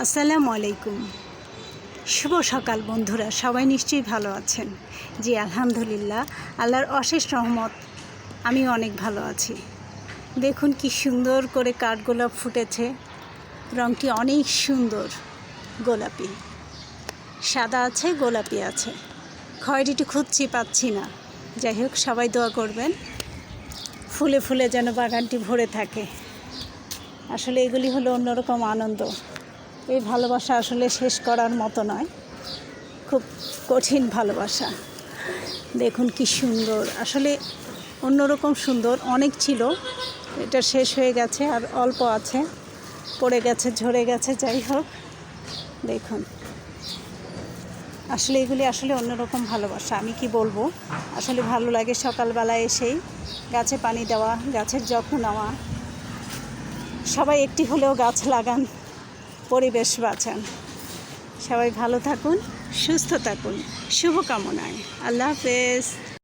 আসসালামু আলাইকুম। শুভ সকাল বন্ধুরা, সবাই নিশ্চয়ই ভালো আছেন। জি, আলহামদুলিল্লাহ, আল্লাহর অশেষ রহমত আমি অনেক ভালো আছি। দেখুন কি সুন্দর করে কাঠগোলাপ ফুটেছে। রঙটি অনেক সুন্দর, গোলাপি। সাদা আছে, গোলাপি আছে। খয়েরিটি খুঁজছি, পাচ্ছি না। যাই হোক, সবাই দোয়া করবেন। ফুলে ফুলে যেন বাগানটি ভরে থাকে। আসলে এগুলি হলো অন্যরকম আনন্দ। এই ভালোবাসা আসলে শেষ করার মতো নয়। খুব কঠিন ভালোবাসা। দেখুন কি সুন্দর। আসলে অন্যরকম সুন্দর। অনেক ছিল। এটা শেষ হয়ে গেছে আর অল্প আছে। পড়ে গেছে, ঝরে গেছে, যাই হোক। দেখুন। আসলে এগুলি আসলে অন্যরকম ভালোবাসা। আমি কি বলব? আসলে ভালো লাগে সকালবেলা এসেই গাছে পানি দেওয়া, গাছের যত্ন নেওয়া। সবাই একটি হলেও গাছ লাগান। পরিবেশ বাঁচান। সবাই ভালো থাকুন সুস্থ থাকুন। শুভকামনায়। আল্লাহ হাফেজ।